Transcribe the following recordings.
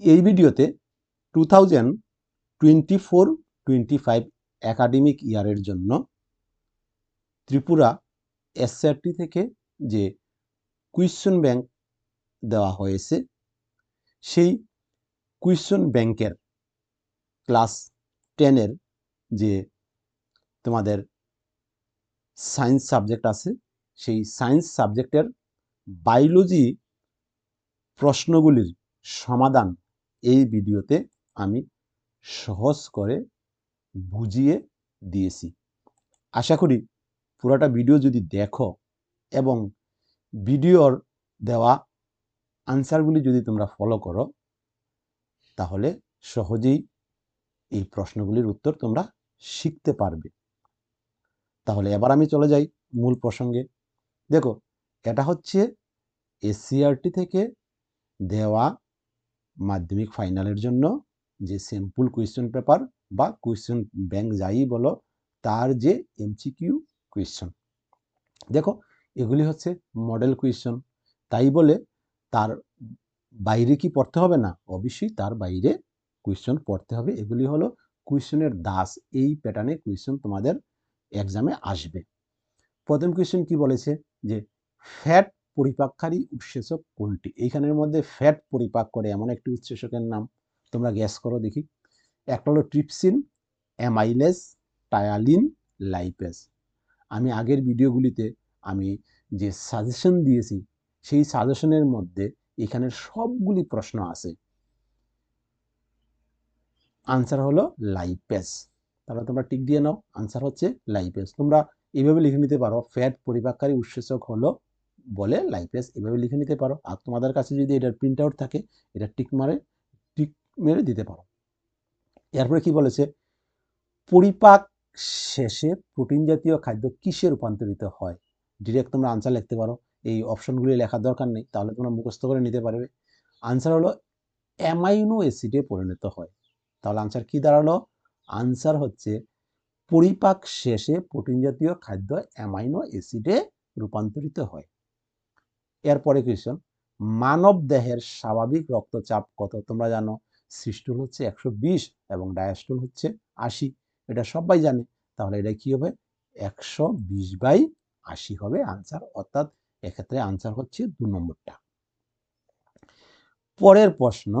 এই ভিডিওতে two thousand twenty four twenty five academic ইয়ারের জন্য ত্রিপুরা এসআরটি থেকে যে কুইশন ব্যাংক দেওয়া হয়েছে, সেই কুইশন ব্যাংকের ক্লাস টেনের যে তোমাদের সায়েন্স সাবজেক্ট আছে, সেই সায়েন্স সাবজেক্টের বায়োলজি প্রশ্নগুলির সমাধান এই ভিডিওতে আমি সহজ করে বুঝিয়ে দিয়েছি। আশা করি পুরোটা ভিডিও যদি দেখো এবং ভিডিওর দেওয়া আনসারগুলি যদি তোমরা ফলো করো, তাহলে সহজেই এই প্রশ্নগুলির উত্তর তোমরা শিখতে পারবে। তাহলে এবার আমি চলে যাই মূল প্রসঙ্গে। দেখো, এটা হচ্ছে এসসিআরটি থেকে দেওয়া মাধ্যমিক ফাইনালের জন্য যে সিম্পল কোয়েশ্চেন পেপার বা কোয়েশ্চেন ব্যাংক যাই বলো, তার যে এমসিকিউ কোয়েশ্চন দেখো, এগুলি হচ্ছে মডেল কোয়েশ্চন তাই বলে তার বাইরে কি পড়তে হবে না? অবশ্যই তার বাইরে কোয়েশ্চন পড়তে হবে। এগুলি হলো কোয়েশ্চনের দাস। এই প্যাটার্নে কোয়েশ্চন তোমাদের এক্সামে আসবে। প্রথম কোয়েশ্চন কি বলেছে? যে ফ্যাট পরিপাককারী উৎসেচক কোনটি? এইখানের মধ্যে ফ্যাট পরিপাক করে এমন একটি উৎসেচকের নাম। তোমরা গ্যাস করো দেখি। একটা হলো ট্রিপসিন অ্যামাইলেস টায়ালিন লাইপেস আমি আগের ভিডিওগুলিতে আমি যে সাজেশন দিয়েছি, সেই সাজেশনের মধ্যে এখানের সবগুলি প্রশ্ন আছে। আনসার হলো লাইপেস তাহলে তোমরা টিক দিয়ে নাও। আনসার হচ্ছে লাইপেস তোমরা এইভাবে লিখে নিতে পারো। ফ্যাট পরিপাককারী উৎসেচক হলো বলে লাইপেস এভাবে লিখে নিতে পারো। আর তোমাদের কাছে যদি এটার প্রিন্ট আউট থাকে, এটা টিক মারে টিক মেরে দিতে পারো। এরপরে কি বলেছে? পরিপাক শেষে প্রোটিন জাতীয় খাদ্য কিসে রূপান্তরিত হয়? ডিরেক্ট তোমরা আনসার লিখতে পারো। এই অপশনগুলি লেখার দরকার নেই, তাহলে তোমরা মুখস্থ করে নিতে পারবে। আনসার হলো অ্যামাইনো অ্যাসিডে পরিণত হয়। তাহলে আনসার কি দাঁড়াল? আনসার হচ্ছে, পরিপাক শেষে প্রোটিন জাতীয় খাদ্য অ্যামাইনো অ্যাসিডে রূপান্তরিত হয়। এরপরে কোয়েশন মানব দেহের স্বাভাবিক রক্তচাপ কত? তোমরা জানো, সিস্টুল হচ্ছে একশো বিশ এবং ডায়াস্টুল হচ্ছে আশি। এটা সবাই জানে। তাহলে এটা কি হবে? একশো বিশ বাই আশি হবে আনসার। অর্থাৎ এক্ষেত্রে আনসার হচ্ছে দু নম্বরটা। পরের প্রশ্ন,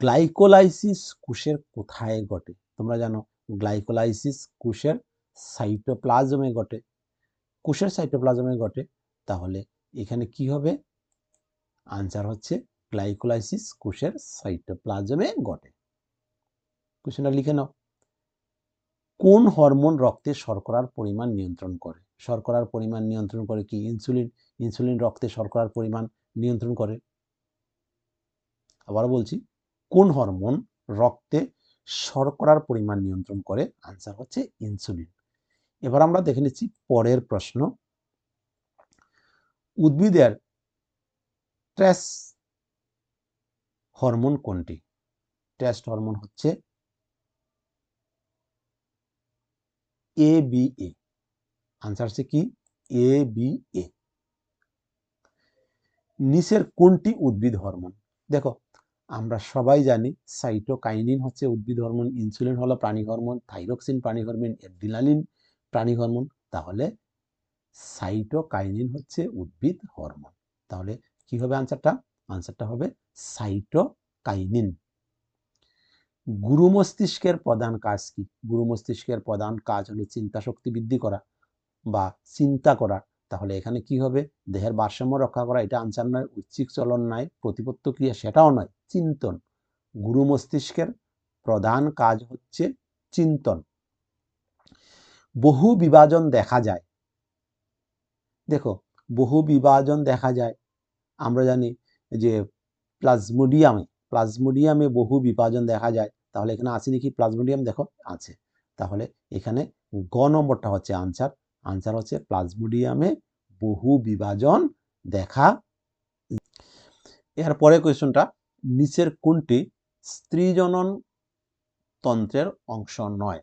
গ্লাইকোলাইসিস কোষের কোথায় ঘটে? তোমরা জানো, গ্লাইকোলাইসিস কোষের সাইটোপ্লাজমে ঘটে। কোষের সাইটোপ্লাজমে ঘটে তাহলে এখানে কি হবে? আনসার হচ্ছে গ্লাইকোলাইসিস কোষের সাইটোপ্লাজমে ঘটে কোশ্চেনটা লিখে নাও। কোন হরমোন রক্তে শর্করার পরিমাণ নিয়ন্ত্রণ করে? শর্করার পরিমাণ নিয়ন্ত্রণ করে কি? ইনসুলিন। ইনসুলিন রক্তে শর্করার পরিমাণ নিয়ন্ত্রণ করে। আবার বলছি, কোন হরমোন রক্তে শর্করার পরিমাণ নিয়ন্ত্রণ করে? আনসার হচ্ছে ইনসুলিন। এবার আমরা দেখে নিচ্ছি পরের প্রশ্ন। উদ্ভিদের ট্রেস হরমোন কোনটি? টেস্ট হরমোন হচ্ছে এ বি এ আনসার হচ্ছে কি? এ বি এ নিচের কোনটি উদ্ভিদ হরমোন দেখো, আমরা সবাই জানি সাইটোকাইনিন হচ্ছে উদ্ভিদ হরমোন ইনসুলিন হলো প্রাণী হরমোন থাইরক্সিন প্রাণী হরমোন এড্রিনালিন প্রাণী হরমোন তাহলে সাইটোকাইনিন হচ্ছে উদ্ভিদ হরমোন। তাহলে কি হবে আনসারটা? আনসারটা হবে সাইটোকাইনিন। গুরু মস্তিষ্কের প্রধান কাজ কি? গুরু মস্তিষ্কের প্রধান কাজ হলো চিন্তা শক্তি বৃদ্ধি করা বা চিন্তা করা। তাহলে এখানে কি হবে? দেহের ভারসাম্য রক্ষা করা, এটা আনসার নয় উচ্চিক চলন নয়, প্রতিপত্ত ক্রিয়া সেটাও নয়, চিন্তন। গুরু মস্তিষ্কের প্রধান কাজ হচ্ছে চিন্তন। বহু বিভাজন দেখা যায় দেখো, বহু বিভাজন দেখা যায়। আমরা জানি যে প্লাজমোডিয়ামে প্লাজমোডিয়ামে বহু বিভাজন দেখা যায়। তাহলে এখানে আছে নাকি প্লাজমোডিয়াম দেখো, আছে। তাহলে এখানে গ নম্বরটা হচ্ছে আনসার আনসার হচ্ছে প্লাজমোডিয়ামে বহু বিভাজন দেখা এর এরপরে কোয়েশনটা নিচের কোনটি স্ত্রী জনন তন্ত্রের অংশ নয়?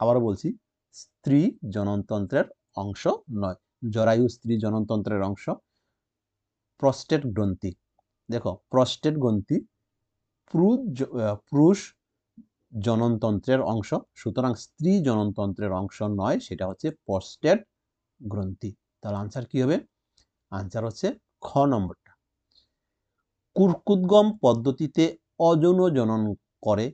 আবার বলছি স্ত্রী জননতন্ত্রের অংশ নয়। জরায়ু স্ত্রী জননতন্ত্রের অংশ। প্রস্টেট গ্রন্থি। দেখো প্রস্টেট গ্রন্থি পুরুষ জননতন্ত্রের অংশ, সুতরাং স্ত্রী জননতন্ত্রের অংশ নয়, সেটা হচ্ছে প্রস্টেট গ্রন্থি। তাহলে আনসার কি হবে? আনসার হচ্ছে খ নম্বরটা। কুর্কুদ্গম পদ্ধতিতে অযৌন জনন করে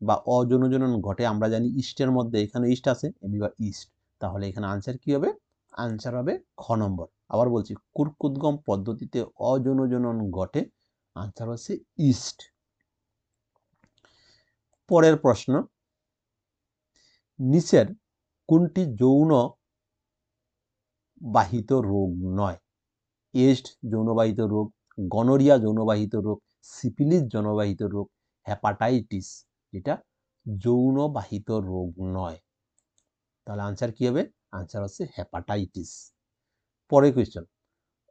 বা অযৌন জনন ঘটে, আমরা জানি ইস্টের মধ্যে, এখানে ইস্ট আছে এমিবা ইস্ট। তাহলে এখানে আনসার কি হবে? আনসার হবে খ নম্বর। আবার বলছি, কুর্কুদ্গম পদ্ধতিতে অযৌন জনন ঘটে। আনসার হচ্ছে ইস্ট পরের প্রশ্ন, নিচের কোনটি যৌন বাহিত রোগ নয়? এস্ট যৌনবাহিত রোগ গনোরিয়া যৌনবাহিত রোগ সিপিলিস যৌনবাহিত রোগ হ্যাপাটাইটিস যেটা যৌনবাহিত রোগ নয়। তাহলে আনসার কি হবে? আনসার হচ্ছে হ্যাপাটাইটিস পরের কোয়েশ্চন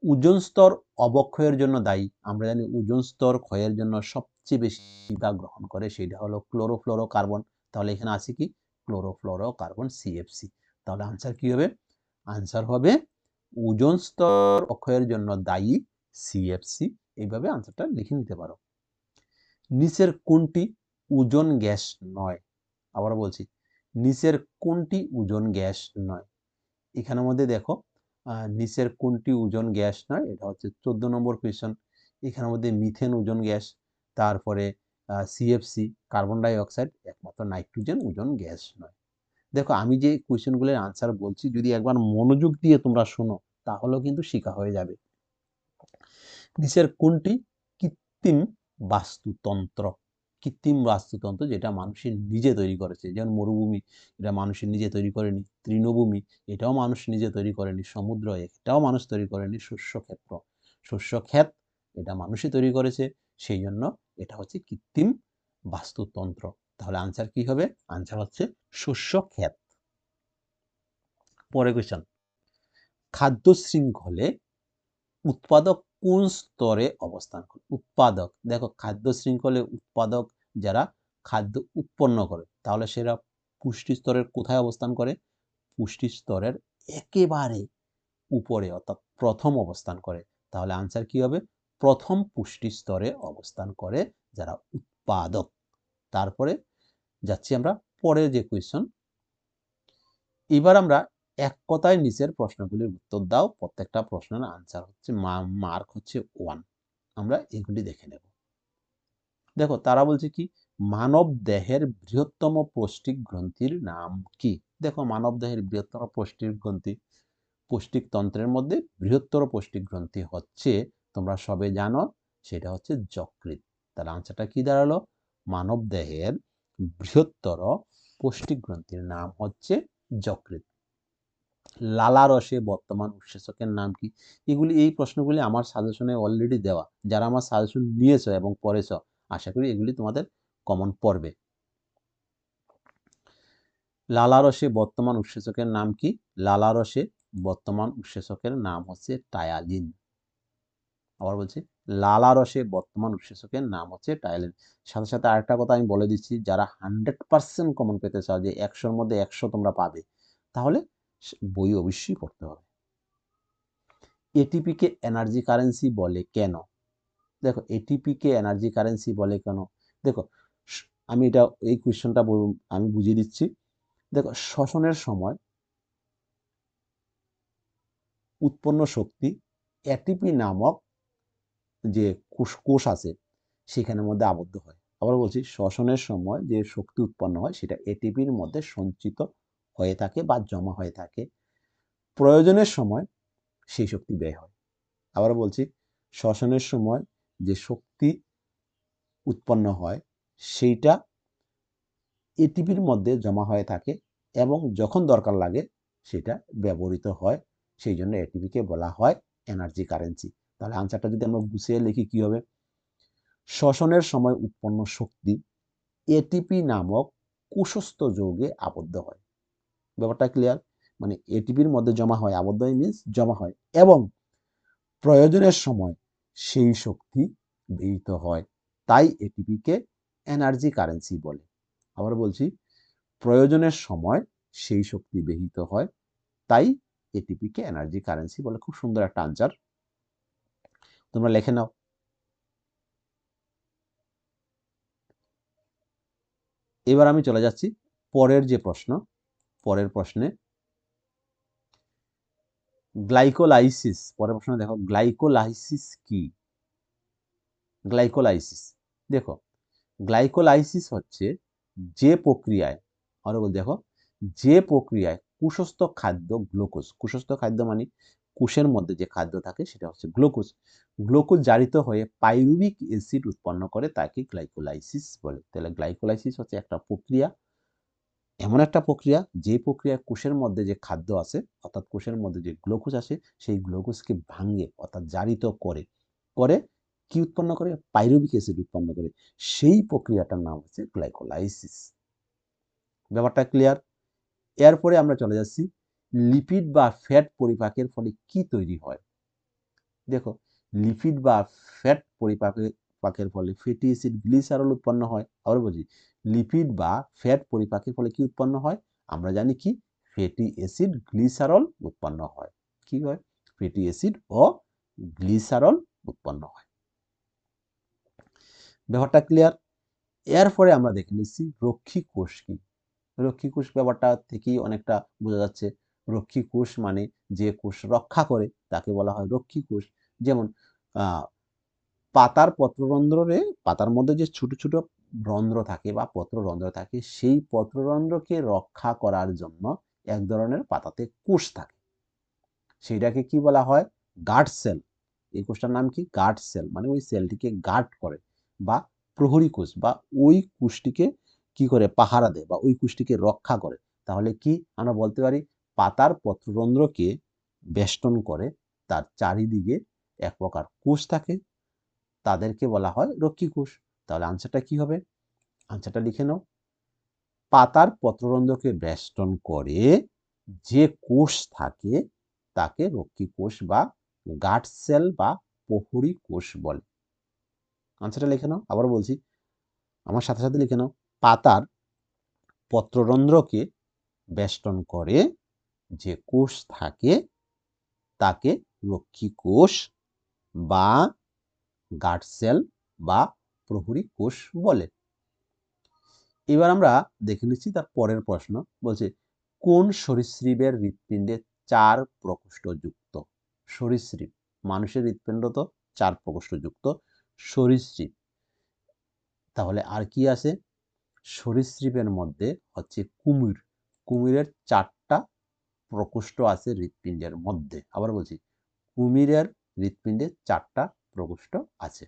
ওজন স্তর অবক্ষয়ের জন্য দায়ী। আমরা জানি ওজন স্তর ক্ষয়ের জন্য সবচেয়ে বেশি তা গ্রহণ করে সেটা হলো ক্লোরোফ্লোরো কার্বন তাহলে এখানে আছে কি? ক্লোরোফ্লোরো কার্বন সিএফসি তাহলে আনসার কি হবে? আনসার হবে, ওজন স্তর অক্ষয়ের জন্য দায়ী সিএফসি এইভাবে আনসারটা লিখে নিতে পারো। নিচের কোনটি ওজন গ্যাস নয়? আবার বলছি, নিচের কোনটি ওজন গ্যাস নয়? এখানের মধ্যে দেখো নিচের কোনটি ওজন গ্যাস নয়, এটা হচ্ছে চোদ্দ নম্বর কোয়েশন এখানের মধ্যে মিথেন ওজন গ্যাস, তারপরে সিএফসি কার্বন ডাই অক্সাইড একমাত্র নাইট্রোজেন ওজন গ্যাস নয়। দেখো, আমি যে কোয়েশনগুলোর আনসার বলছি, যদি একবার মনোযোগ দিয়ে তোমরা শোনো, তাহলেও কিন্তু শিখা হয়ে যাবে। নিচের কোনটি কৃত্রিম বাস্তুতন্ত্র? কৃত্রিম বাস্তুতন্ত্র যেটা মানুষের নিজে তৈরি করেছে। যেমন মরুভূমি, এটা মানুষের নিজে তৈরি করেনি। তৃণভূমি, এটাও মানুষ নিজে তৈরি করেনি। সমুদ্র, এটাও মানুষ তৈরি করেনি। শস্য ক্ষেত্র, শস্য ক্ষেত এটা মানুষই তৈরি করেছে। সেই জন্য এটা হচ্ছে কৃত্রিম বাস্তুতন্ত্র। তাহলে আনসার কি হবে? আনসার হচ্ছে শস্য ক্ষেত। পরে কোয়েশ্চন খাদ্য শৃঙ্খলে উৎপাদক কোন স্তরে অবস্থান করে? উৎপাদক। দেখো, খাদ্য শৃঙ্খলে উৎপাদক যারা খাদ্য উৎপন্ন করে, তাহলে সেরা পুষ্টি স্তরের কোথায় অবস্থান করে? পুষ্টি স্তরের একেবারে উপরে, অর্থাৎ প্রথম অবস্থান করে। তাহলে আনসার কি হবে? প্রথম পুষ্টি স্তরে অবস্থান করে যারা উৎপাদক। তারপরে যাচ্ছি আমরা পরের যে কোয়েশ্চন এবার আমরা এক কথায় নিচের প্রশ্নগুলির উত্তর দাও, প্রত্যেকটা প্রশ্নের আনসার হচ্ছে মার্ক হচ্ছে ওয়ান আমরা এগুলি দেখে নেব। দেখো, তারা বলছে কি, মানব দেহের বৃহত্তম পৌষ্টিক গ্রন্থির নাম কি? দেখো, মানব দেহের বৃহত্তম পৌষ্টিক গ্রন্থি, পৌষ্টিক তন্ত্রের মধ্যে বৃহত্তর পৌষ্টিক গ্রন্থি হচ্ছে, তোমরা সবে জানো, সেটা হচ্ছে যকৃত তার আনসারটা কি দাঁড়াল? মানব দেহের বৃহত্তর পৌষ্টিক গ্রন্থির নাম হচ্ছে যকৃত লালা রসে বর্তমান উৎসেচকের নাম কি? এগুলি, এই প্রশ্নগুলি আমার সাজেশনে অলরেডি দেওয়া। যারা আমার সাজেশন নিয়েছ এবং পড়েছ, আশা করি এগুলি তোমাদের কমন পড়বে। লালা রসে বর্তমান উৎসেচকের নাম কি? লালা রসে বর্তমান উৎসেচকের নাম হচ্ছে টায়ালিন। আবার বলছি, লালা রসে বর্তমান উৎসেচকের নাম হচ্ছে টায়ালিন। সাথে সাথে আরেকটা কথা আমি বলে দিচ্ছি, যারা হান্ড্রেড পার্সেন্ট কমন পেতে চাও, যে একশোর মধ্যে একশো তোমরা পাবে, তাহলে বই অবশ্যই পড়তে হবে। এটিপিকে এনার্জি কারেন্সি বলে কেন? দেখো এটিপিকে এনার্জি কারেন্সি বলে কেন? দেখো আমি এটা, এই কোয়েশ্চনটা আমি বুঝিয়ে দিচ্ছি। দেখো শ্বসনের সময় উৎপন্ন শক্তি এটিপি নামক যে কোষ কোষ আছে সেখানের মধ্যে আবদ্ধ হয়। আবার বলছি শ্বসনের সময় যে শক্তি উৎপন্ন হয়, সেটা এটিপির মধ্যে সঞ্চিত হয়ে থাকে বা জমা হয়ে থাকে, প্রয়োজনের সময় সেই শক্তি ব্যয় হয়। আবার বলছি, শ্বসনের সময় যে শক্তি উৎপন্ন হয়, সেইটা এটিপির মধ্যে জমা হয়ে থাকে এবং যখন দরকার লাগে সেটা ব্যবহৃত হয়, সেই জন্য এটিপিকে বলা হয় এনার্জি কারেন্সি তাহলে আনসারটা যদি আমরা গুছিয়ে লিখি কি হবে? শ্বসনের সময় উৎপন্ন শক্তি এটিপি নামক কুশস্থ যৌগে আবদ্ধ হয়। ব্যাপারটা ক্লিয়ার মানে এটিপির মধ্যে জমা হয় আবদ্ধ মিনস মিন্স জমা হয় এবং প্রয়োজনের সময় সেই শক্তি ব্যয়িত হয়। তাই এটিপিকে এনার্জি কারেন্সি বলে। আবার বলছি, প্রয়োজনের সময় সেই শক্তি ব্যহিত হয়, তাই এটিপিকে এনার্জি কারেন্সি বলে। খুব সুন্দর একটা আনসার তোমরা লেখে নাও। এবার আমি চলে যাচ্ছি পরের যে প্রশ্ন পরের প্রশ্নে। গ্লাইকোলাইসিস, পরের প্রশ্নে দেখো, গ্লাইকোলাইসিস কি? গ্লাইকোলাইসিস, দেখো, গ্লাইকোলাইসিস হচ্ছে যে প্রক্রিয়ায়, আরও বল, দেখো, যে প্রক্রিয়ায় কুসস্থ খাদ্য গ্লুকোজ কুসস্থ খাদ্য মানে কুশের মধ্যে যে খাদ্য থাকে সেটা হচ্ছে গ্লুকোজ। গ্লুকোজ জারিত হয়ে পাইরুবিক অ্যাসিড উৎপন্ন করে তাকে গ্লাইকোলাইসিস বলে। তাহলে গ্লাইকোলাইসিস হচ্ছে একটা প্রক্রিয়া এমন একটা প্রক্রিয়া, যে প্রক্রিয়ায় কোষের মধ্যে যে খাদ্য আছে অর্থাৎ কোষের মধ্যে যে গ্লুকোজ আছে সেই গ্লুকোজকে ভাঙে, অর্থাৎ জারিত করে। করে কি উৎপন্ন করে? পাইরুবিক অ্যাসিড উৎপন্ন করে। সেই প্রক্রিয়াটার নাম হচ্ছে গ্লাইকোলাইসিস। ব্যাপারটা ক্লিয়ার? এরপরে আমরা চলে যাচ্ছি, লিপিড বা ফ্যাট পরিপাকের ফলে কি তৈরি হয়? দেখো, লিপিড বা ফ্যাট পরিপাকের পাকের ফলে ফ্যাটি অ্যাসিড গ্লিসারল উৎপন্ন হয়। আবার বলছি লিপিড বা ফ্যাট পরিপাকের ফলে কি উৎপন্ন হয়? আমরা জানি কি? ফ্যাটি অ্যাসিড গ্লিসারল উৎপন্ন হয়। কি হয়? ফ্যাটি অ্যাসিড ও গ্লিসারল উৎপন্ন হয়। ব্যাপারটা ক্লিয়ার এরপরে আমরা দেখে নিচ্ছি রক্ষী কোষ কি। রক্ষী কোষ ব্যাপারটা থেকেই অনেকটা বোঝা যাচ্ছে। রক্ষী কোষ মানে যে কোষ রক্ষা করে, তাকে বলা হয় রক্ষী কোষ। যেমন পাতার পত্ররন্ধ্রে, পাতার মধ্যে যে ছোট ছোট রন্ধ্র থাকে বা পত্ররন্ধ্র থাকে, সেই পত্ররন্ধ্রকে রক্ষা করার জন্য এক ধরনের পাতাতে কোষ থাকে। সেইটাকে কি বলা হয়? Guard cell. এই কোষটার নাম কি? Guard cell. মানে ওই সেলটিকে গার্ড করে বা প্রহরী কোষ বা ওই কোষটিকে কি করে? পাহারা দেয় বা ওই কোষটিকে রক্ষা করে। তাহলে কি আমরা বলতে পারি? পাতার পত্ররন্ধ্রকে বেষ্টন করে তার চারিদিকে এক প্রকার কোষ থাকে। তাদেরকে বলা হয় রক্ষী কোষ। তাহলে আনসারটা কি হবে? আনসারটা লিখে নাও। পাতার পত্ররন্ধ্রকে বেষ্টন করে যে কোষ থাকে, তাকে রক্ষী কোষ বা গার্ড সেল বা প্রহরী কোষ বলে। আনসারটা লিখে নাও আবার বলছি। আমার সাথে সাথে লিখে নাও। পাতার পত্ররন্ধ্রকে বেষ্টন করে যে কোষ থাকে, তাকে রক্ষী কোষ বা গার্ড সেল বা প্রহরী কোষ বলে। এবার আমরা দেখে নিচ্ছি তার পরের প্রশ্ন, বলছে, কোন সরীসৃপের হৃৎপিণ্ডে চার প্রকোষ্ঠ যুক্ত? সরীসৃপ, মানুষের হৃৎপিণ্ড তো চার প্রকোষ্ঠ যুক্ত, সরীসৃপ। তাহলে আর কি আছে? সরীসৃপের মধ্যে হচ্ছে কুমির, কুমিরের চারটা প্রকোষ্ঠ আছে হৃৎপিণ্ডের মধ্যে। আবার বলছি, কুমিরের হৃৎপিণ্ডে চারটা প্রকোষ্ঠ আছে।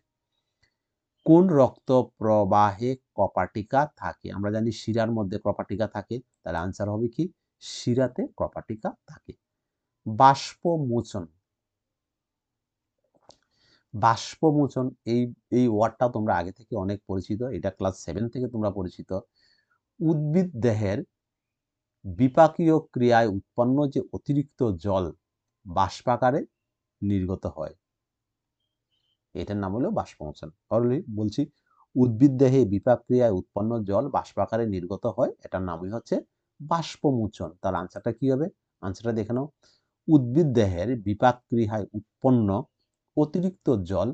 কোন রক্ত প্রবাহে কপাটিকা থাকে? আমরা জানি শিরার মধ্যে কপাটিকা থাকে তাহলে আনসার হবে কি? শিরাতে কপাটিকা থাকে। বাষ্পমোচন। বাষ্পমোচন, এই এই ওয়ার্ডটা তোমরা আগে থেকে অনেক পরিচিত, এটা ক্লাস সেভেন থেকে তোমরা পরিচিত। উদ্ভিদ দেহের বিপাকীয় ক্রিয়ায় উৎপন্ন যে অতিরিক্ত জল বাষ্পাকারে নির্গত হয়। এটার নাম হলো বাষ্পমোচন। তাহলে বলছি, উদ্ভিদ দেহে বিপাক ক্রিয়ায় উৎপন্ন জল বাষ্পাকারে নির্গত হয়, এটার নামই হচ্ছে বাষ্পমোচন। তার আনসারটা কি হবে? আনসারটা দেখে নাও। উদ্ভিদ দেহের বিপাক ক্রিয়ায় উৎপন্ন অতিরিক্ত জল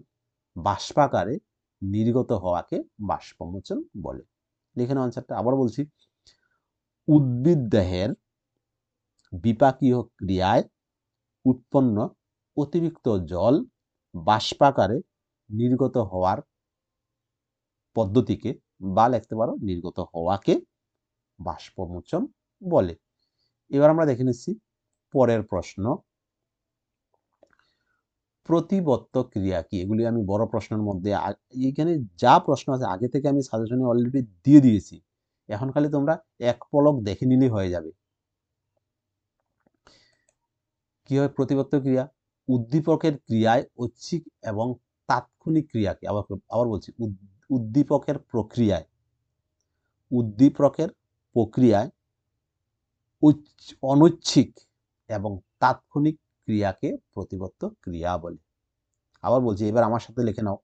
বাষ্পাকারে নির্গত হওয়াকে বাষ্পমোচন বলে। লিখে নাও আনসারটা আবার বলছি, উদ্ভিদ দেহের বিপাকীয় ক্রিয়ায় উৎপন্ন অতিরিক্ত জল বাষ্পাকারে নির্গত হওয়ার পদ্ধতিকে বা লিখতে পারো নির্গত হওয়াকে বাষ্পমোচন বলে। এবার আমরা দেখে নিচ্ছি পরের প্রশ্ন। প্রতিবত্ত ক্রিয়া কি? এগুলি আমি বড় প্রশ্নের মধ্যে এখানে যা প্রশ্ন আছে, আগে থেকে আমি সাজেশনে অলরেডি দিয়ে দিয়েছি। এখন খালি তোমরা এক পলক দেখে নিলেই হয়ে যাবে। কি হয়? প্রতিবত্ত ক্রিয়া উদ্দীপকের ক্রিয়ায় ঐচ্ছিক এবং তাৎক্ষণিক ক্রিয়াকে আবার আবার বলছি উদ্দীপকের প্রক্রিয়ায় উদ্দীপকের প্রক্রিয়ায় অনৈচ্ছিক এবং তাৎক্ষণিক ক্রিয়াকে প্রতিবত্ত ক্রিয়া বলে। আবার বলছি, এবার আমার সাথে লিখে নাও,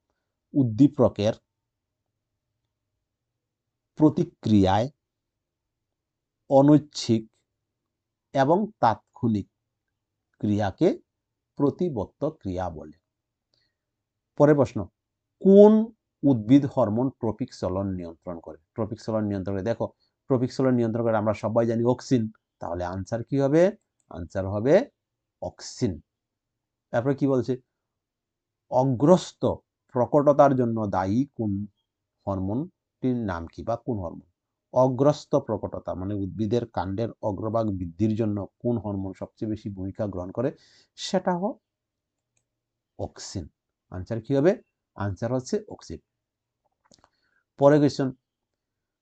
উদ্দীপকের প্রতিক্রিয়ায় অনৈচ্ছিক এবং তাৎক্ষণিক ক্রিয়াকে প্রতিবত্ত ক্রিয়া বলে। পরের প্রশ্ন, কোন উদ্ভিদ হরমোন ট্রপিক চলন নিয়ন্ত্রণ করে? ট্রপিক চলন নিয়ন্ত্রণ করে। দেখো, ট্রপিক চলন নিয়ন্ত্রণ করে আমরা সবাই জানি অক্সিন। তাহলে আনসার কি হবে? আনসার হবে অক্সিন। তারপরে কি বলছে? অগ্রস্ত প্রকটতার জন্য দায়ী কোন হরমোনটির নাম কি বা কোন হরমোন? অগ্রস্ত প্রকটতা মানে উদ্ভিদের কাণ্ডের অগ্রভাগ বৃদ্ধির জন্য কোন হরমোন সবচেয়ে বেশি ভূমিকা গ্রহণ করে? সেটা হল অক্সিন। আনসার কি হবে? আনসার হচ্ছে অক্সিন পরে কোয়েশ্চন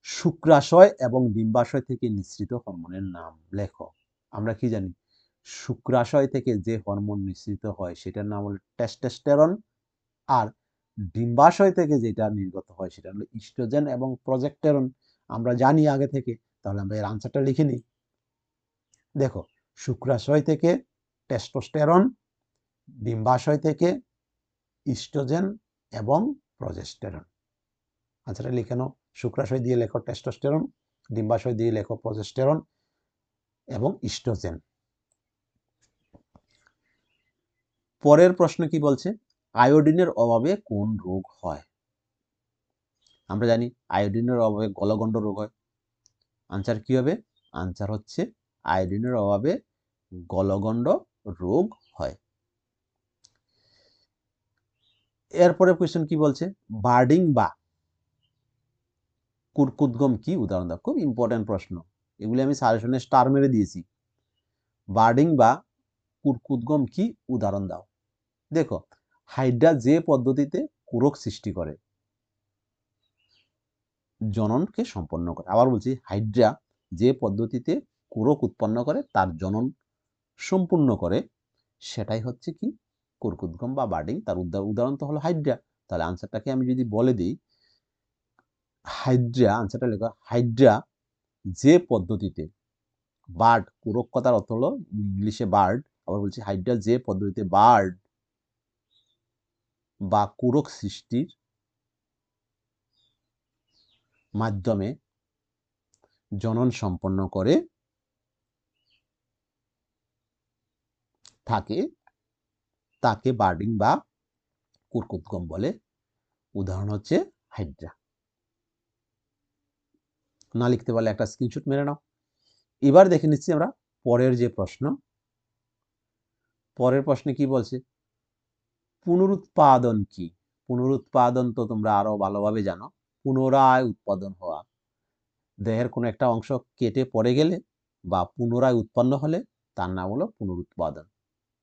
শুক্রাশয় এবং ডিম্বাশয় থেকে নিঃসৃত হরমোনের নাম লেখো। আমরা কি জানি? শুক্রাশয় থেকে যে হরমোন নিঃসৃত হয়, সেটার নাম হলো টেস্টেস্টেরন আর ডিম্বাশয় থেকে যেটা নির্গত হয়, সেটা হলো ইস্ট্রোজেন এবং প্রজেক্টেরন আমরা জানি আগে থেকে, তাহলে আমরা এর আনসারটা লিখে নিই। দেখো, শুক্রাশয় থেকে টেস্টোস্টেরন ডিম্বাশয় থেকে ইস্ট্রোজেন এবং প্রজেস্টেরন। আনসারটা লিখে নাও। শুক্রাশয় দিয়ে লেখো টেস্টোস্টেরন ডিম্বাশয় দিয়ে লেখো প্রজেস্টেরন এবং ইস্ট্রোজেন। পরের প্রশ্ন কি বলছে? আয়োডিনের অভাবে কোন রোগ হয়? আমরা জানি আয়োডিনের অভাবে গলগণ্ড রোগ হয়। আনসার কি হবে? আনসার হচ্ছে আয়োডিনের অভাবে গলগণ্ড রোগ হয় এরপরে কোয়েশ্চেন কি বলছে? বার্ডিং বা কুরকুদগম কি? উদাহরণ দাও, খুব ইম্পর্টেন্ট প্রশ্ন। এগুলি আমি সাজেশনে স্টার মেরে দিয়েছি। বার্ডিং বা কুরকুদগম কি? উদাহরণ দাও। দেখো, হাইড্রা যে পদ্ধতিতে কুরক সৃষ্টি করে, জননকে সম্পন্ন করে। আবার বলছি, হাইড্রা যে পদ্ধতিতে কুরক উৎপন্ন করে, তার জনন সম্পূর্ণ করে, সেটাই হচ্ছে কি? কুরকুদগম বা বার্ডিং, তার উদাহরণ তো হলো হাইড্রা। তাহলে আনসারটাকে আমি যদি বলে দিই, হাইড্রা, আনসারটা লেখা, হাইড্রা যে পদ্ধতিতে বার্ড কুরক কথার অর্থ হলো ইংলিশে বার্ড, আবার বলছি হাইড্রা যে পদ্ধতিতে বার্ড বা কুরক সৃষ্টির মাধ্যমে জনন সম্পন্ন করে, থাকে তাকে বার্ডিং বা কুরকুদগম বলে। উদাহরণ হচ্ছে হাইড্রা। না লিখতে পারলে একটা স্ক্রিনশট মেরে নাও। এবার দেখে নিচ্ছি আমরা পরের যে প্রশ্ন। পরের প্রশ্নে কি বলছে? পুনরুৎপাদন কি? পুনরুৎপাদন তো তোমরা আরও ভালোভাবে জানো। পুনরায় উৎপাদন হওয়া। দেহের কোনো একটা অংশ কেটে পড়ে গেলে বা পুনরায় উৎপন্ন হলে তার নাম হলো পুনরুৎপাদন।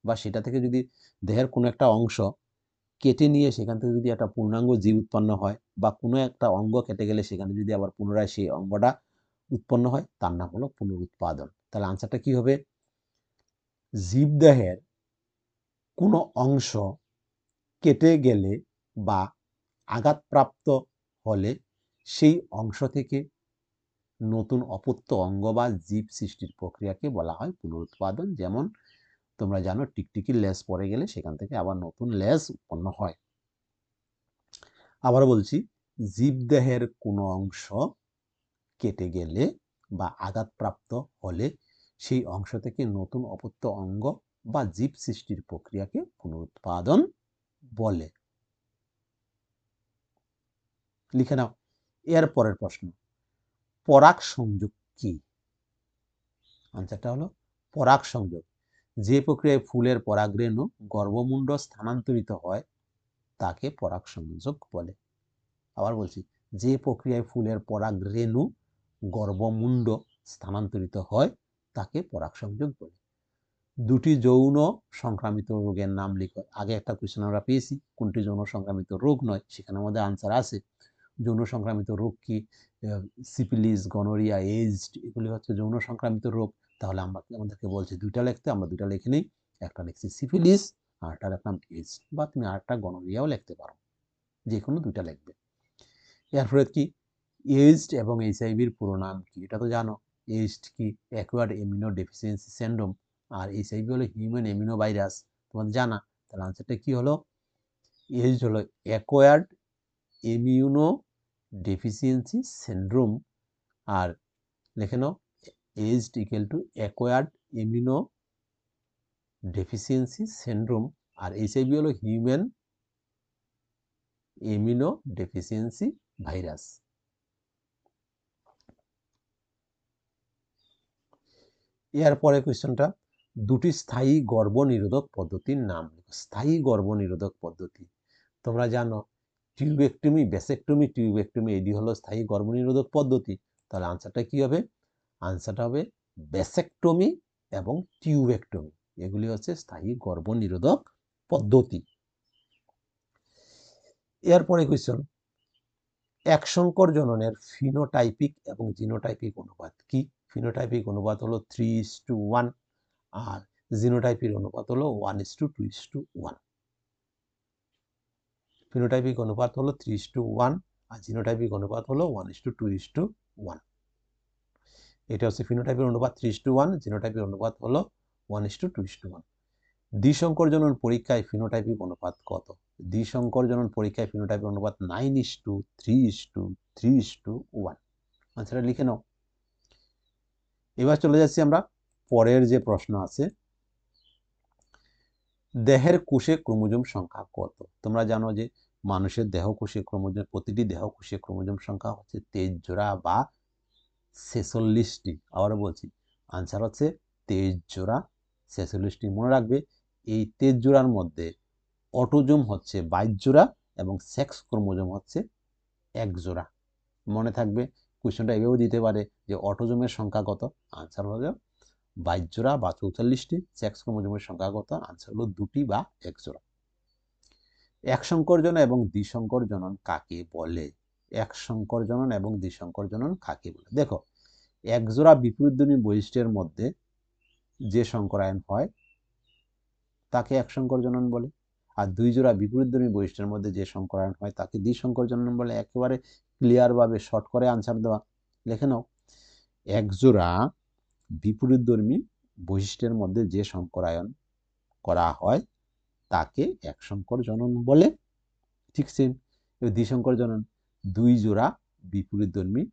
বা সেটা থেকে যদি দেহের কোনো একটা অংশ কেটে নিয়ে সেখান থেকে যদি একটা পূর্ণাঙ্গ জীব উৎপন্ন হয় বা কোনো একটা অঙ্গ কেটে গেলে সেখানে যদি আবার পুনরায় সেই অঙ্গটা উৎপন্ন হয়, তার নাম হলো পুনরুৎপাদন। তাহলে আনসারটা কি হবে? জীবদেহের কোনো অংশ কেটে গেলে বা আঘাতপ্রাপ্ত হলে সেই অংশ থেকে নতুন অপত্য অঙ্গ বা জীব সৃষ্টির প্রক্রিয়াকে বলা হয় পুনরুৎপাদন। যেমন তোমরা জানো টিকটিকির লেস পরে গেলে সেখান থেকে আবার নতুন লেস উৎপন্ন হয়। আবার বলছি জীবদেহের কোনো অংশ কেটে গেলে বা আঘাতপ্রাপ্ত হলে সেই অংশ থেকে নতুন অপত্য অঙ্গ বা জীব সৃষ্টির প্রক্রিয়াকে পুনরুৎপাদন বলে। লিখে নাও, এর পরের প্রশ্ন পরাগ সংযোগ কি আনসারটা হলো পরাগ সংযোগ যে প্রক্রিয়ায় ফুলের পরাগরেণু গর্ভমুণ্ড স্থানান্তরিত হয়, তাকে পরাগ সংযোগ বলে। আবার বলছি, যে প্রক্রিয়ায় ফুলের পরাগরেণু গর্ভমুণ্ড স্থানান্তরিত হয়, তাকে পরাগ সংযোগ বলে। দুটি যৌন সংক্রামিত রোগের নাম লিখো। আগে একটা কোয়েশ্চেন আমরা পেয়েছি, কোনটি যৌন সংক্রামিত রোগ নয়? সেখানে আমাদের আনসার আছে। যৌন সংক্রামিত রোগ কি? সিপিলিস গনোরিয়া এইজড এগুলি হচ্ছে যৌন সংক্রামিত রোগ। তাহলে আমরা আমাদেরকে বলছে দুইটা লিখতে, আমরা দুইটা লিখে নিই। একটা লিখছি সিফিলিস আরটা লিখলাম এইজ বা তুমি আরেকটা গনোরিয়াও লিখতে পারো। যে কোনো দুইটা লিখবে। এরপরে কি? এইজড এবং এইচআইভির পুরো নাম কি? এটা তো জানো। এইজড কি? অ্যাকোয়ার্ড এমিনো ডেফিসিয়েন্সি সিন্ড্রোম আর এইচআইভি হলো হিউম্যান এমিনো ভাইরাস তোমাদের জানা? তাহলে আনসারটা কি হলো? এইজড হলো অ্যাকোয়ার্ড এমিউনো ডেফিসিয়েন্সি সিন্ড্রোম আর লেখে নাও। Aged equal to acquired immunodeficiency syndrome R HIV হলো হিউম্যান ইমিউনো ডেফিসিয়েন্সি ভাইরাস এরপরে কোয়েশ্চনটা দুটি স্থায়ী গর্ভ নিরোধক পদ্ধতির নাম স্থায়ী গর্ভ নিরোধক পদ্ধতি। তোমরা জানো টিউবেক্টমি বেসেক্টমি টিউবেক্টমি এটি হলো স্থায়ী গর্ভ নিরোধক পদ্ধতি। তাহলে আনসারটা কি হবে? আনসারটা হবে বেসেক্টমি এবং টিউবেক্টমি এগুলি হচ্ছে স্থায়ী গর্ভ নিরোধক পদ্ধতি। এরপরে কোয়েশ্চন এক সংকর জননের ফিনোটাইপিক এবং জিনোটাইপিক অনুপাত কি? ফিনোটাইপিক অনুপাত হলো থ্রি ইস টু ওয়ান আর জিনোটাইপিক অনুপাত হলো one is to two is to one phenotypic অনুপাত হলো থ্রি ইস টু ওয়ান আর জিনোটাইপিক অনুপাত হলো one is to two is to one এটা হচ্ছে ফিনোটাইপের অনুপাত থ্রি টু ওয়ান জিনোটাইপের অনুপাত হলো one is to two is to one দ্বিসংকর জনন পরীক্ষায় ফিনোটাইপিক অনুপাত কত? দ্বিসংকর জনন পরীক্ষায় ফিনোটাইপিক অনুপাত nine is to three is to three is to one আনসারটা লিখে নাও। এবার চলে যাচ্ছি আমরা পরের যে প্রশ্ন আছে, দেহের কোষে ক্রোমোজোম সংখ্যা কত? তোমরা জানো যে মানুষের দেহ কোষে ক্রোমোজোম প্রতিটি দেহ কোষে ক্রোমোজোম সংখ্যা হচ্ছে তেইশ জোড়া বা ছেচল্লিশটি। আবার বলছি আনসার হচ্ছে তেইশ জোড়া ছেচল্লিশটি। মনে রাখবে, এই তেইশ জোড়ার মধ্যে অটোজোম হচ্ছে বাইশ জোড়া এবং সেক্স ক্রোমোজোম হচ্ছে এক জোড়া মনে থাকবে কোয়েশনটা এভাবেও দিতে পারে যে অটোজোমের সংখ্যা কত? আনসার হলো বাইশ জোড়া বা চৌচল্লিশটি, সেক্স ক্রোমোজোমের সংখ্যা কত? আনসার হলো দুটি বা এক জোড়া এক সংকর জনন এবং দ্বিসংকর জনন কাকে বলে? এক সংকর জনন এবং দ্বিসংকর জনন কাকে বলে। দেখো, এক জোড়া বিপরীতধ্বনি বৈশিষ্ট্যের মধ্যে যে সংকরায়ন হয়, তাকে এক সংকর জনন বলে। আর দুই জোড়া বিপরীতধ্বনি বৈশিষ্ট্যের মধ্যে যে সংকরায়ন হয়, তাকে দ্বিসংকর জনন বলে। একেবারে ক্লিয়ারভাবে শর্ট করে আনসার দেওয়া। লেখে নাও, এক জোড়া বিপরীতধর্মী বৈশিষ্ট্যের মধ্যে যে সংকরায়ন করা হয়, তাকে এক সংকর জনন বলে। ঠিক সেম দ্বিসংকর জনন। দুই জোড়া বিপরীতধর্মী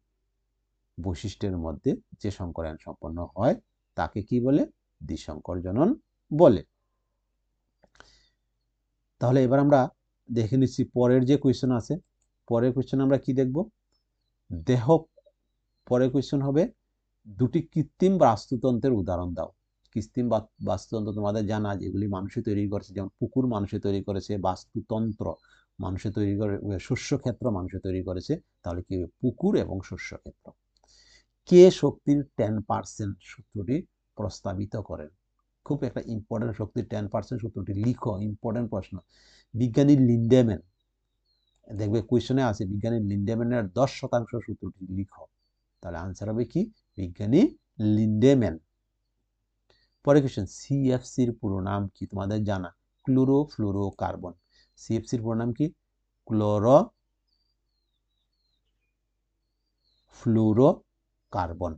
বৈশিষ্ট্যের মধ্যে যে সংকরায়ন সম্পন্ন হয়, তাকে কি বলে? দ্বিসংকর জনন বলে। তাহলে এবার আমরা দেখে নিচ্ছি পরের যে কোয়েশ্চন আছে। পরের কোয়েশ্চন আমরা কি দেখব? দেহ, পরের কোয়েশ্চন হবে, দুটি কৃত্রিম বাস্তুতন্ত্রের উদাহরণ দাও। কৃত্রিম বাস্তুতন্ত্র তোমাদের জানা যেগুলি মানুষে তৈরি করেছে, যেমন পুকুর মানুষে তৈরি করেছে, বাস্তুতন্ত্র। মানুষে তৈরি করে শস্য ক্ষেত্র মানুষে তৈরি করেছে, তাহলে কি পুকুর এবং শস্য ক্ষেত্র। কে শক্তির টেন পার্সেন্ট সূত্রটি প্রস্তাবিত করেন? খুব একটা ইম্পর্টেন্ট শক্তির টেন পার্সেন্ট সূত্রটি লিখো ইম্পর্টেন্ট প্রশ্ন। বিজ্ঞানী লিন্ডেম্যান, দেখবে কোয়েশনে আছে, বিজ্ঞানী লিন্ডেম্যানের দশ শতাংশ সূত্রটি লিখো। তাহলে আনসার হবে কি? বিজ্ঞানী লিন্ডেম্যান। পরে কোয়েশন সিএফসির পুরো নাম কি? তোমাদের জানা। ক্লোরো ফ্লোরো কার্বন সিএফসির পুরো নাম কি ক্লোরো ফ্লোরো কার্বন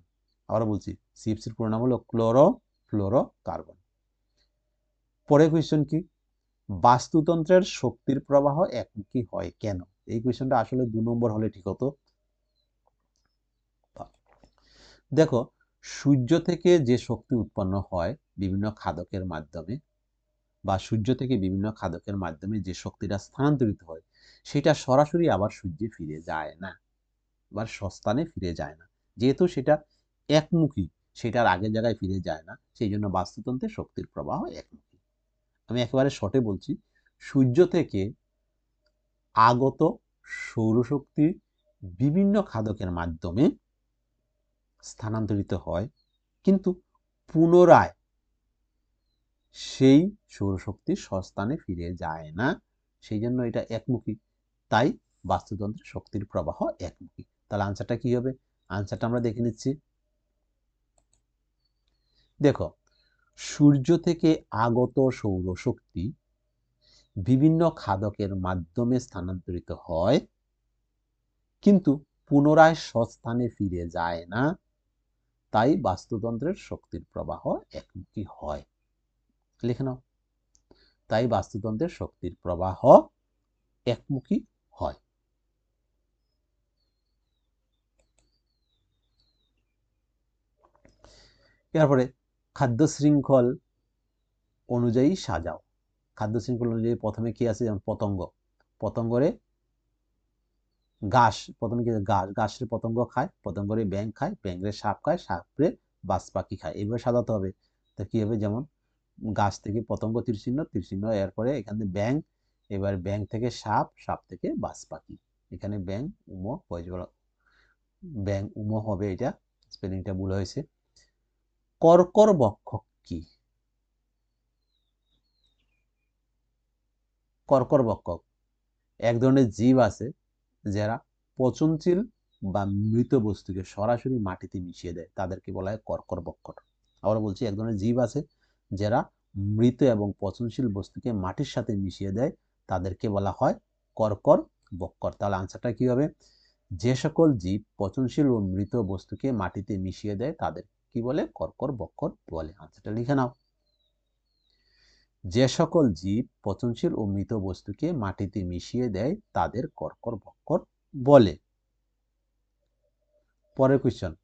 আবার বলছি সিএফসির পুরো নাম হলো ক্লোরো ফ্লোরো কার্বন পরে কোয়েশ্চন কি? বাস্তুতন্ত্রের শক্তির প্রবাহ একমুখী হয় কেন? এই কোয়েশ্চনটা আসলে দু নম্বর হলে ঠিক হতো। দেখো, সূর্য থেকে যে শক্তি উৎপন্ন হয় বিভিন্ন খাদকের মাধ্যমে বা সূর্য থেকে বিভিন্ন খাদকের মাধ্যমে যে শক্তিটা স্থানান্তরিত হয়, সেটা সরাসরি আবার সূর্যে ফিরে যায় না আবার সস্থানে ফিরে যায় না। যেহেতু সেটা একমুখী, সেটার আগের জায়গায় ফিরে যায় না, সেই জন্য বাস্তুতন্ত্রে শক্তির প্রবাহ একমুখী। আমি একেবারে শর্টে বলছি, সূর্য থেকে আগত সৌরশক্তি বিভিন্ন খাদকের মাধ্যমে স্থানান্তরিত হয়, কিন্তু পুনরায় সেই সৌরশক্তি সস্থানে ফিরে যায় না। সেই জন্য এটা একমুখী। তাই বাস্তুতন্ত্রের শক্তির প্রবাহ একমুখী। তাহলে আনসারটা কি হবে? আনসারটা আমরা দেখে নিচ্ছি। দেখো, সূর্য থেকে আগত সৌরশক্তি বিভিন্ন খাদকের মাধ্যমে স্থানান্তরিত হয়, কিন্তু পুনরায় সস্থানে ফিরে যায় না। তাই বাস্তুতন্ত্রের শক্তির প্রবাহ একমুখী হয়। লিখে নাও। তাই বাস্তুতন্ত্রের শক্তির প্রবাহ একমুখী হয়। এরপরে খাদ্য শৃঙ্খল অনুযায়ী সাজাও। খাদ্য শৃঙ্খল অনুযায়ী প্রথমে কি আছে? যেমন পতঙ্গ। পতঙ্গরে ঘাস। প্রথমে কি ঘাস। ঘাসের পতঙ্গ খায়, পতঙ্গরে ব্যাং খায় ব্যাংরে সাপ খায়, সাপরে বাস পাখি খায়। এইভাবে সাজাতে হবে। তো কি হবে? যেমন গাছ থেকে পতঙ্গ তীরচিহ্ন তীরচিহ্ন এরপরে এখানে ব্যাং এবার ব্যাং থেকে সাপ সাপ থেকে বাস পাখি এখানে ব্যাং উম ব্যাং উম, হবে এটা স্পেলিংটা ভুল হয়েছে। কর্কর বক্ষক কি? কর্কর বক্ষক। এক ধরনের জীব আছে যারা পচনশীল বা মৃত বস্তুকে সরাসরি মাটিতে মিশিয়ে দেয়, তাদেরকে বলা হয় কর্কর বক্ষর আবার বলছি, এক ধরনের জীব আছে যারা মৃত এবং পচনশীল বস্তুকে মাটির সাথে মিশিয়ে দেয়, তাদেরকে বলা হয় কর্কর বক্ষর তাহলে আনসারটা কি হবে? যে সকল জীব পচনশীল ও মৃত বস্তুকে মাটিতে মিশিয়ে দেয়, তাদের কি বলে? কর্কর বক্কর বলে। আনসারটা লিখে নাও। যে সকল জীব পচনশীল ও মৃত বস্তুকে মাটিতে মিশিয়ে দেয়, তাদের কর্কর বক্ষর বলে। পরের কোয়েশ্চন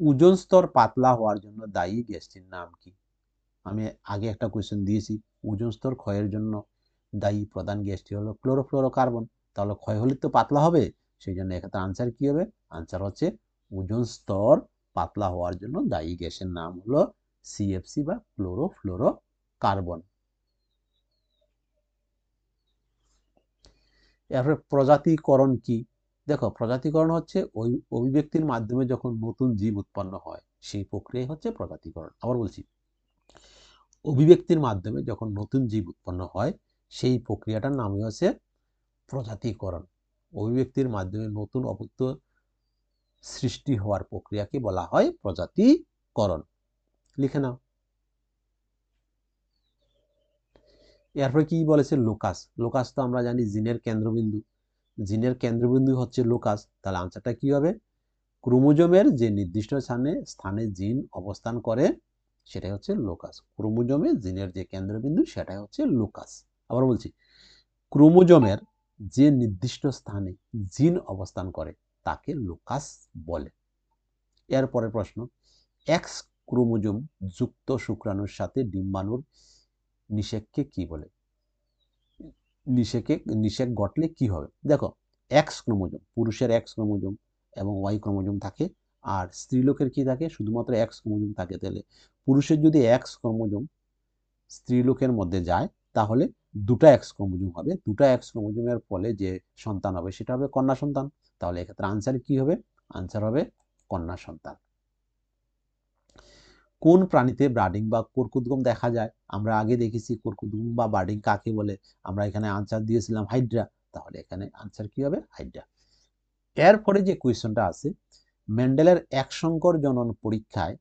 ওজন স্তর পাতলা হওয়ার জন্য দায়ী গ্যাসটির নাম কি? আমি আগে একটা কোয়েশ্চেন দিয়েছি, ওজন স্তর ক্ষয়ের জন্য দায়ী প্রধান গ্যাসটি হলো ক্লোরোফ্লোরোকার্বন তাহলে ক্ষয় হলে তো পাতলা হবে সেই জন্য এক্ষেত্রে আনসার কি হবে? আনসার হচ্ছে ওজন স্তর পাতলা হওয়ার জন্য দায়ী গ্যাসের নাম হলো সিএফসি বা ক্লোরোফ্লোরো কার্বন এরপরে প্রজাতিকরণ কি? দেখো, প্রজাতিকরণ হচ্ছে ওই অভিব্যক্তির মাধ্যমে যখন নতুন জীব উৎপন্ন হয়, সেই প্রক্রিয়াই হচ্ছে প্রজাতিকরণ। আবার বলছি অভিব্যক্তির মাধ্যমে যখন নতুন জীব উৎপন্ন হয়, সেই প্রক্রিয়াটার নামই হচ্ছে প্রজাতিকরণ। অভিব্যক্তির মাধ্যমে নতুন অভুক্ত সৃষ্টি হওয়ার প্রক্রিয়াকে বলা হয় প্রজাতিকরণ। লিখে নাও। এরপরে কি বলেছে লোকাস? লোকাস তো আমরা জানি জিনের কেন্দ্রবিন্দু। জিনের কেন্দ্রবিন্দু হচ্ছে লোকাস। তাহলে আনসারটা কি হবে? ক্রোমোজোমের যে নির্দিষ্ট স্থানে স্থানে জিন অবস্থান করে সেটাই হচ্ছে লোকাস ক্রোমোজোমে জিনের যে কেন্দ্রবিন্দু, সেটাই হচ্ছে লোকাস আবার বলছি, ক্রোমোজোমের যে নির্দিষ্ট স্থানে জিন অবস্থান করে, তাকে লোকাস বলে। এরপরের প্রশ্ন এক্স ক্রোমোজোম যুক্ত শুক্রাণুর সাথে ডিম্বাণুর নিষেককে কি বলে? নিষেকে, নিষেক ঘটলে কি হবে? দেখো এক্স ক্রোমোজোম, পুরুষের এক্স ক্রোমোজোম এবং ওয়াই ক্রোমোজোম থাকে, আর স্ত্রীলোকের কি থাকে? শুধুমাত্র এক্স ক্রোমোজোম থাকে, তাহলে পুরুষের যদি এক্স ক্রোমোজোম স্ত্রীলোকের মধ্যে যায়, তাহলে দুটা এক্স ক্রোমোজোম হবে। দুটা এক্স ক্রোমোজোমের ফলে যে সন্তান হবে সেটা হবে কন্যা সন্তান। তাহলে এক্ষেত্রে আনসার কি হবে? আনসার হবে কন্যা সন্তান। কোন প্রাণীতে ব্রাডিং বা কর্কুদগম দেখা যায়? আমরা আগে দেখেছি কর্কুদগম বা ব্রাডিং কাকে বলে? আমরা এখানে আনসার দিয়েছিলাম হাইড্রা। তাহলে এখানে আনসার কি হবে? হাইড্রা। এরপরে যে কোয়েশনটা আছে মেন্ডেলের এক সংকর জনন পরীক্ষায়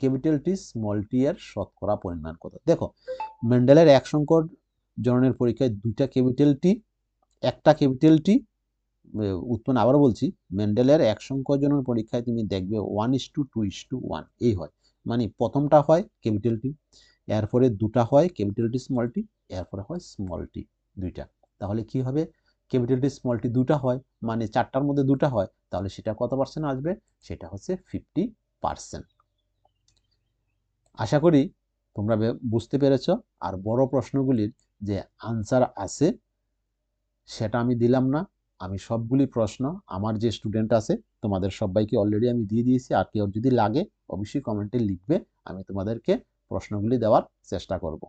ক্যাপিটাল টি স্মল টি এর শতকরা পরিমাণ কত? দেখো মেন্ডেলের এক সংকর জননের পরীক্ষায় দুইটা ক্যাপিটাল টি একটা ক্যাপিটাল টি উৎপন্ন আবার বলছি মেন্ডেলের এক সংখ্যা জনন পরীক্ষায় তুমি দেখবে one is to two two is to one হয়। মানে প্রথমটা হয় ক্যাপিটাল টি এরপরে দুটা হয় ক্যাপিটাল টি স্মল টি এরপরে হয় স্মল টি দুইটা। তাহলে কি হবে? ক্যাপিটাল টি স্মল টি দুটা হয় মানে চারটার মধ্যে দুটা হয়, তাহলে সেটা কত পার্সেন্ট আসবে? সেটা হচ্ছে ফিফটি পার্সেন্ট আশা করি তোমরা বুঝতে পেরেছ। আর বড় প্রশ্নগুলির যে আনসার আছে, সেটা আমি দিলাম না। আমি সবগুলি প্রশ্ন আমার যে স্টুডেন্ট আছে, তোমাদের সবাইকে অলরেডি আমি দিয়ে দিয়েছি। আর কেউ যদি লাগে, অবশ্যই কমেন্টে লিখবে। আমি তোমাদেরকে প্রশ্নগুলি দেওয়ার চেষ্টা করব।